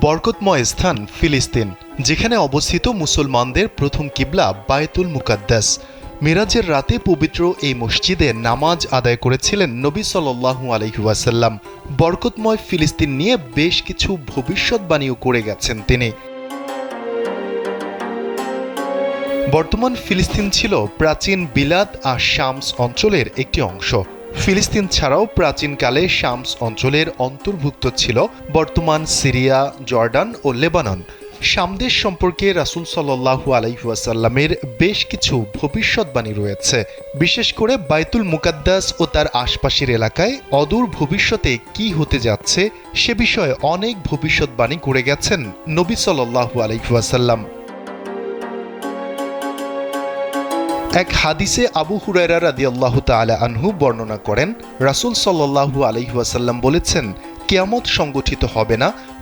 বরকতময় স্থান ফিলিস্তিন, যেখানে অবস্থিত মুসলমানদের প্রথম কিবলা বায়তুল মুকাদ্দাস। মিরাজের রাতে পবিত্র এই মসজিদে নামাজ আদায় করেছিলেন নবী সাল্লাল্লাহু আলহিউসাল্লাম বরকতময় ফিলিস্তিন নিয়ে বেশ কিছু ভবিষ্যৎবাণীও করে গেছেন তিনি। বর্তমান ফিলিস্তিন ছিল প্রাচীন বিলাদ আর শামস অঞ্চলের একটি অংশ। ফিলিস্তিন ছাড়াও প্রাচীনকালে শামস অঞ্চলের অন্তর্ভুক্ত ছিল বর্তমান সিরিয়া, জর্ডান ও লেবানন। সামদেশ সম্পর্কে রাসুল সাল্লাহু আলাইহাসাল্লামের বেশ কিছু ভবিষ্যৎবাণী রয়েছে। বিশেষ করে বাইতুল মুকাদ্দাস ও তার আশপাশের এলাকায় অদূর ভবিষ্যতে কি হতে যাচ্ছে সে বিষয়ে অনেক ভবিষ্যৎবাণী করে গেছেন নবী সাল্লাহু আলাইহাসাল্লাম এক হাদিসে আবু হুরায়রা আল্লাহ তালা আনহু বর্ণনা করেন, রাসুল সাল্লাহু আলহিহাসাল্লাম বলেছেন, কেয়ামত সংগঠিত হবে না